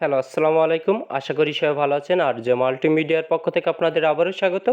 Hello, আসসালামু আলাইকুম। আশা করি সবাই ভালো আছেন। আর যে মাল্টিমিডিয়ার পক্ষ থেকে আপনাদের আবারও স্বাগত।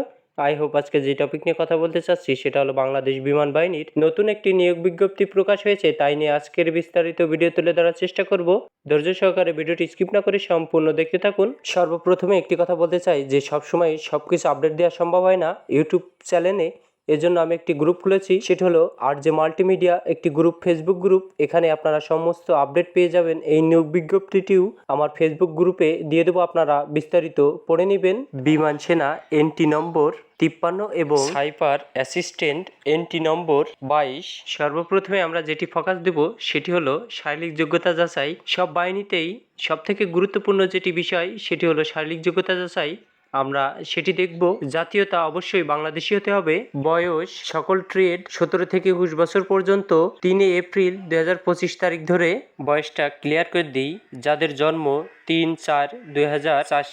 আই হোপ আজকে যে টপিক নিয়ে কথা বলতে চাচ্ছি, সেটা হলো বাংলাদেশ বিমান বাহিনীর নতুন একটি নিয়োগ বিজ্ঞপ্তি প্রকাশ হয়েছে। তাই নিয়ে আজকের বিস্তারিত ভিডিও তুলে ধরার চেষ্টা করব। ধৈর্য সহকারে ভিডিওটি স্কিপ না করে সম্পূর্ণ দেখতে থাকুন। সর্বপ্রথমে একটি কথা বলতে চাই, যে সবসময় সব কিছু আপডেট দেওয়া সম্ভব হয় না। ইউটিউব চ্যানেলে এজন্য আমি একটি গ্রুপ খুলেছি সেটি হলো আর যে মাল্টিমিডিয়া একটি গ্রুপ ফেসবুক গ্রুপ। এখানে আপনারা সমস্ত আপডেট পেয়ে যাবেন। এই নিয়োগ বিজ্ঞপ্তিটিও আমার ফেসবুক গ্রুপে দিয়ে দেবো আপনারা বিস্তারিত পড়ে নেবেন। বিমান সেনা এনটি নম্বর তিপ্পান্ন এবং সাইপার অ্যাসিস্ট্যান্ট এনটি নম্বর বাইশ। সর্বপ্রথমে আমরা যেটি ফোকাস দেব সেটি হলো শারীরিক যোগ্যতা যাচাই। সব বাহিনীতেই সব থেকে গুরুত্বপূর্ণ যেটি বিষয় সেটি হলো শারীরিক যোগ্যতা যাচাই। আমরা সেটি দেখব। জাতীয়তা অবশ্যই বাংলাদেশি হতে হবে। বয়স সকল ট্রেড সতেরো থেকে একুশ বছর পর্যন্ত। তিনে এপ্রিল দু হাজার পঁচিশ তারিখ ধরে বয়সটা ক্লিয়ার করে দিই। যাদের জন্ম তিন চার দুই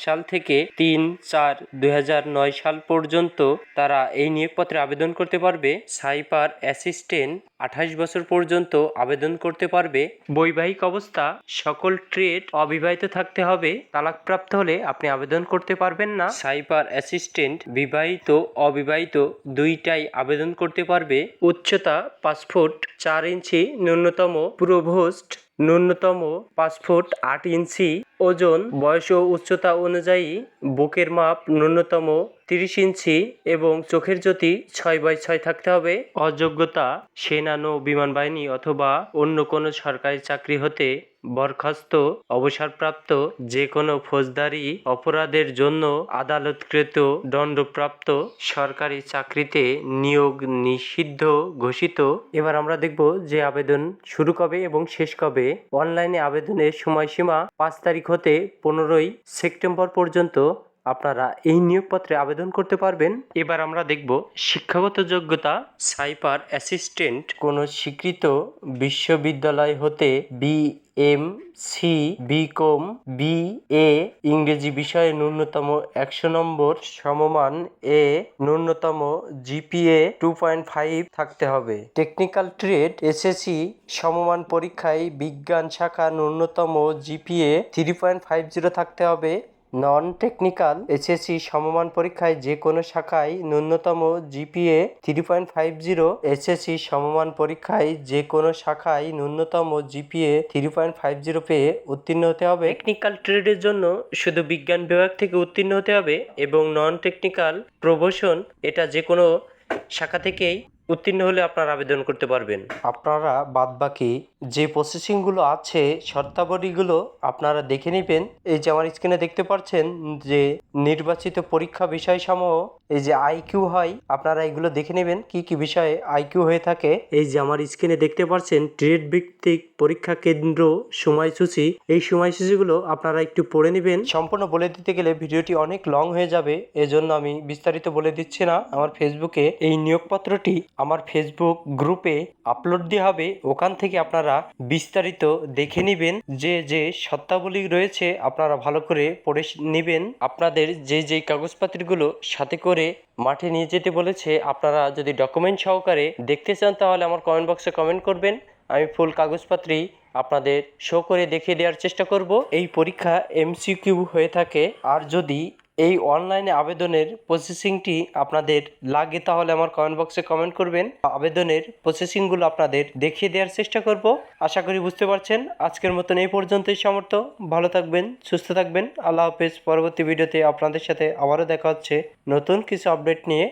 সাল থেকে তিন চার দুই সাল পর্যন্ত তারা এই নিয়োগপত্রে আবেদন করতে পারবে। সাইপার অ্যাসিস্ট্যান্ট আঠাশ বছর পর্যন্ত আবেদন করতে পারবে। বৈবাহিক অবস্থা, সকল ট্রেড অবিবাহিত থাকতে হবে। তালাকপ্রাপ্ত হলে আপনি আবেদন করতে পারবেন না। সাইপার অ্যাসিস্ট্যান্ট বিবাহিত, অবিবাহিত দুইটাই আবেদন করতে পারবে। উচ্চতা পাসপোর্ট চার ইঞ্চি, ন্যূনতম প্রভোস্ট ন্যূনতম পাঁচ ফুট আট ইঞ্চি ওজন বয়স ও উচ্চতা অনুযায়ী বুকের মাপ ন্যূনতম ইঞ্চি এবং চোখের জ্যোতি ছয় বাই ছয় থাকতে হবে। অযোগ্যতা সেনা নৌ বিমান বাহিনী অথবা অন্য কোনো সরকারি চাকরি হতে বরখাস্ত, অবসরপ্রাপ্ত যে কোনো ফৌজদারি অপরাধের জন্য আদালতকৃত দণ্ডপ্রাপ্ত সরকারি চাকরিতে নিয়োগ নিষিদ্ধ ঘোষিত। এবার আমরা দেখব যে আবেদন শুরু কবে এবং শেষ কবে। অনলাইনে আবেদনের সময়সীমা পাঁচ তারিখ হতে পনেরোই সেপ্টেম্বর পর্যন্ত। আপনারা এই নিয়োগপত্রে আবেদন করতে পারবেন। এবার আমরা দেখব শিক্ষাগত যোগ্যতা সাইপার অ্যাসিস্ট্যান্ট, কোনো স্বীকৃত বিশ্ববিদ্যালয় হতে B M C B BCom B A ইংরেজি বিষয়ে ন্যূনতম একশো নম্বর, সমমান এ ন্যূনতম জিপিএ টু পয়েন্ট ফাইভ থাকতে হবে। টেকনিক্যাল ট্রেড এসএসসি সমমান পরীক্ষায় বিজ্ঞান শাখা ন্যূনতম GPA three point five zero থাকতে হবে। নন টেকনিক্যাল এসএসসি সমমান পরীক্ষায় যে কোনো শাখায় ন্যূনতম GPA three point five zero SSC সমমান পরীক্ষায় যে কোনো শাখায় ন্যূনতম GPA three point five zero পেয়ে উত্তীর্ণ হতে হবে। টেকনিক্যাল ট্রেডের জন্য শুধু বিজ্ঞান বিভাগ থেকে উত্তীর্ণ হতে হবে এবং নন টেকনিক্যাল প্রবোশন এটা যে কোনো শাখা থেকেই উত্তীর্ণ হলে আপনারা আবেদন করতে পারবেন। আপনারা বাদবাকি যে প্রসেসিংগুলো আছে, শর্তাবলীগুলো আপনারা দেখে নেবেন। এই যে আমার স্ক্রিনে দেখতে পাচ্ছেন যে নির্বাচিত পরীক্ষা বিষয়সমূহ, এই যে আইকিউ হয়, আপনারা এগুলো দেখে নেবেন। কি কি বিষয়ে আইকিউ হয়ে থাকে? এই যে আমার স্ক্রিনে দেখতে পাচ্ছেন ট্রেড ভিত্তিক পরীক্ষা কেন্দ্র সময়সূচি, এই সময়সূচিগুলো আপনারা একটু পড়ে নেবেন। সম্পূর্ণ বলে দিতে গেলে ভিডিওটি অনেক লং হয়ে যাবে, এজন্য আমি বিস্তারিত বলে দিচ্ছি না। আমার ফেসবুকে এই নিয়োগপত্রটি আমার ফেসবুক গ্রুপে আপলোড দেওয়া হবে। ওখান থেকে আপনারা বিস্তারিত দেখে নেবেন। যে যে সত্তাবলী রয়েছে, আপনারা ভালো করে পড়ে নেবেন। আপনাদের যে যে কাগজপত্রগুলো সাথে করে মাঠে নিয়ে যেতে বলেছে, আপনারা যদি ডকুমেন্ট সহকারে দেখতে চান, তাহলে আমার কমেন্ট বক্সে কমেন্ট করবেন। আমি ফুল কাগজপত্রই আপনাদের শো করে দেখিয়ে দেওয়ার চেষ্টা করব। এই পরীক্ষা এমসিকিউ হয়ে থাকে। আর যদি এই অনলাইনে আবেদনের প্রসেসিংটি আপনাদের লাগে, তাহলে আমার কমেন্ট বক্সে কমেন্ট করবেন। আবেদনের প্রসেসিংগুলো আপনাদের দেখিয়ে দেওয়ার চেষ্টা করব। আশা করি বুঝতে পারছেন। আজকের মতন এই পর্যন্তই সমর্থ ভালো থাকবেন, সুস্থ থাকবেন। আল্লাহ হাফেজ। পরবর্তী ভিডিওতে আপনাদের সাথে আবারও দেখা হচ্ছে নতুন কিছু আপডেট নিয়ে।